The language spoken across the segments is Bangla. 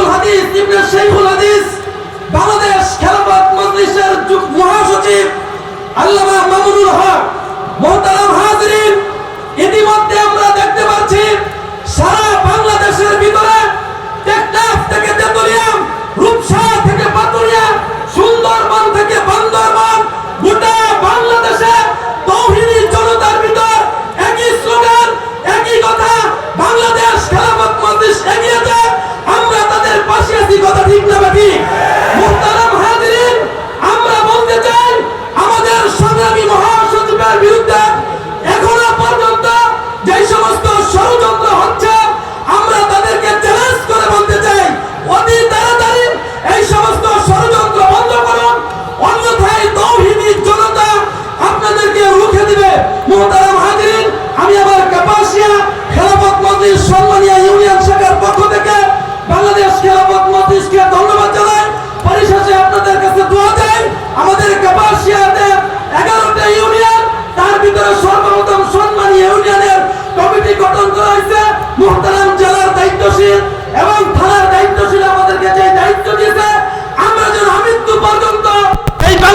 শাইখুল হাদিস ইবনে শাইখুল হাদিস বাংলাদেশ খেলাফত মজলিসের মহাসচিব আল্লামা মামুনুল হক মোহতারাম হাজরিন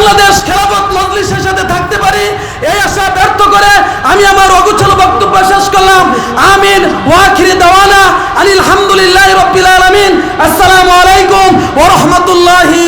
বাংলাদেশ খেলাফত মজলিসের সাথে থাকতে পারি, এই আশা ব্যর্থ করে আমি আমার অগুছল বক্তব্য শেষ করলাম। আমিন, ওয়াখিরি দাওয়ানা আলহামদুলিল্লাহ রবিল আলমিন। আসসালামু আলাইকুম ও রহমতুল্লাহি